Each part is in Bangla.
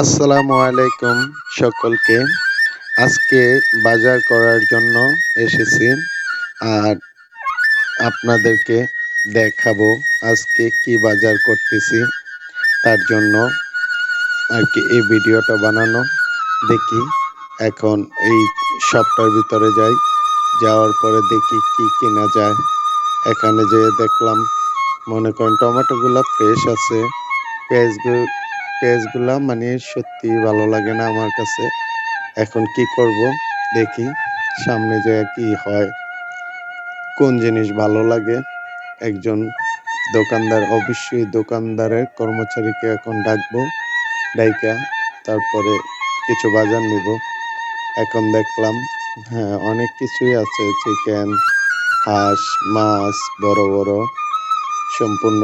আসসালামু আলাইকুম সকলকে। আজকে বাজার করার জন্য এসেছি আর আপনাদেরকে দেখাবো আজকে কি বাজার করতেছি, তার জন্য আর কি এই ভিডিওটা বানানো। দেখি এখন এই শপটার ভিতরে যাই, যাওয়ার পরে দেখি কি কেনা যায়। এখানে যেয়ে দেখলাম, মনে করেন টমেটোগুলো ফ্রেশ আছে, পেঁয়াজগুলো পেঁয়াজগুলা মানে সত্যি ভালো লাগে না আমার কাছে। এখন কি করব? দেখি সামনে যে কি হয়, কোন জিনিস ভালো লাগে। একজন দোকানদার, অবশ্যই দোকানদারের কর্মচারীকে এখন ডাকবো, ডাইকা তারপরে কিছু বাজার নিব। এখন দেখলাম হ্যাঁ অনেক কিছুই আছে। চিকেন, হাঁস, মাছ, বড় বড়, সম্পূর্ণ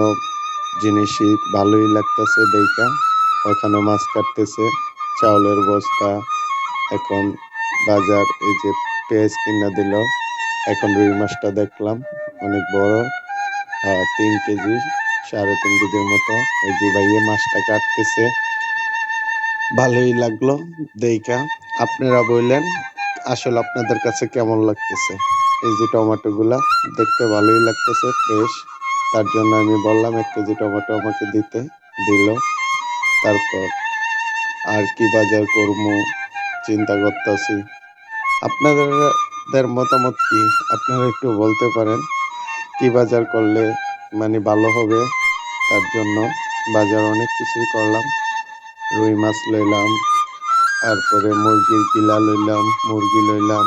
জিনিসই ভালোই লাগতেছে দেখা। ওখানে মাছ কাটতেছে, চাউলের বস্তা, এখন বাজার, এই যে পেঁয়াজ কিনা দিল। এখন রুই মাছটা দেখলাম, অনেক বড় হ্যাঁ তিন কেজি, সাড়ে তিন কেজির মতো। ওই যে ভাইয়ে মাছটা কাটতেছে। ভালোই লাগল দেখা। আপনারা বললেন, আসলে আপনাদের কাছে কেমন লাগতেছে? এই যে টমেটো গুলা দেখতে ভালোই লাগতেছে ফ্রেশ তার জন্য আমি বললাম, এক কেজি টমেটো আমাকে দিতে, দিল। তারপর আর কি বাজার করব, চিন্তা করতেছি। আপনাদের মতামত কি? আপনারা একটু বলতে পারেন, কি বাজার করলে মানে ভালো হবে? তার জন্য বাজার অনেক কিছুই করলাম। রুই মাছ লইলাম, তারপরে মুরগির গিলা লইলাম, মুরগি লইলাম,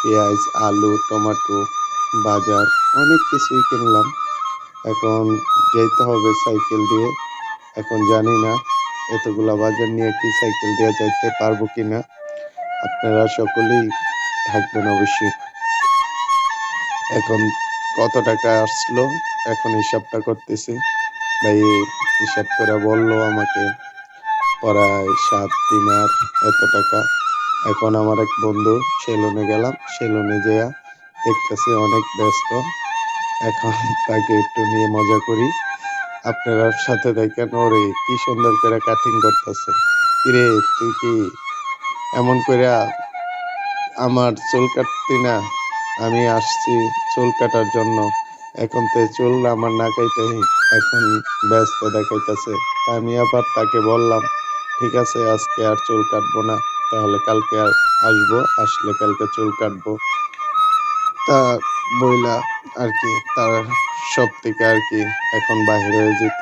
পেঁয়াজ, আলু, টমেটো, বাজার অনেক কিছুই কিনলাম। এখন যেতে হবে সাইকেল দিয়ে। এখন জানি না এতগুলা বাজার নিয়ে কি সাইকেল দিয়ে যাইতে পারব কিনা। আপনারা সকলেই থাকবেন অবশ্যই। এখন কত টাকা আসলো? এখন হিসাবটা করতেছি। ভাই, হিসাব করে বলল আমাকে, প্রায় সাত দিন আর এত টাকা। এখন আমার এক বন্ধু সেলুনে গেলাম। সেলুনে যেয়া দেখতেছি অনেক ব্যস্ত। এখন তাকে একটু নিয়ে মজা করি। আপনারা সাথে দেখেন, ওরে, কি সুন্দর করে কাটিং করতেছে। কিরে, তুই কি এমন করে আমার চুল কাটতি না? আমি আসছি চুল কাটার জন্য। এখন তো চুল আমার না কাইটাই এখন ব্যস্ত দেখাইতেছে। আমি আবার তাকে বললাম, ঠিক আছে, আজকে আর চুল কাটবো না, তাহলে কালকে আসব, আসলে কালকে চুল কাটবো। তা বইলা আর কি তার সব থেকে আর কি এখন বাহির হয়ে যেতে।